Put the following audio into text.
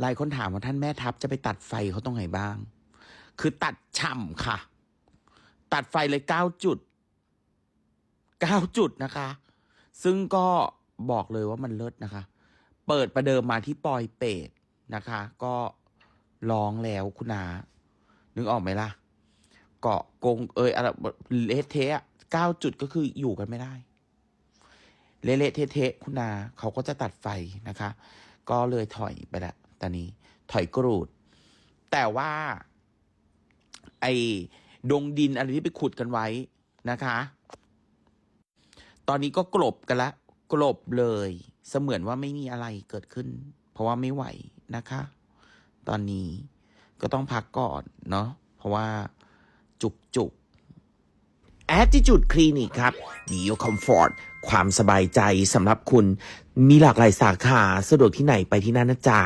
หลายคนถามว่าท่านแม่ทัพจะไปตัดไฟเขาตรงไหนบ้าง คือตัดฉ่ำค่ะ ตัดไฟเลยเก้าจุดเก้าจุดนะคะ ซึ่งก็บอกเลยว่ามันเลิศนะคะ เปิดประเดิมมาที่ปอยเป็ดนะคะ ก็ร้องแล้วคุณนานึกออกไหมล่ะ เกาะกงเอยอะไรเลเทะเก้าจุดก็คืออยู่กันไม่ได้ เละเทะคุณนาเขาก็จะตัดไฟนะคะ ก็เลยถอยไปละ ตอนนี้ ถอยกรูด แต่ว่า ไอ้ดงดินอะไรที่ไปขุดกันไว้นะคะ ตอนนี้ก็กลบกันละ กลบเลย เสมือนว่าไม่มีอะไรเกิดขึ้น เพราะว่าไม่ไหวนะคะ ตอนนี้ก็ต้องพักก่อนเนาะเพราะว่าจุกจุก Attitude Clinic ครับ Dio Comfort ความสบายใจสำหรับคุณ มีหลากหลายสาขา สะดวกที่ไหนไปที่นั่นนะจ๊ะ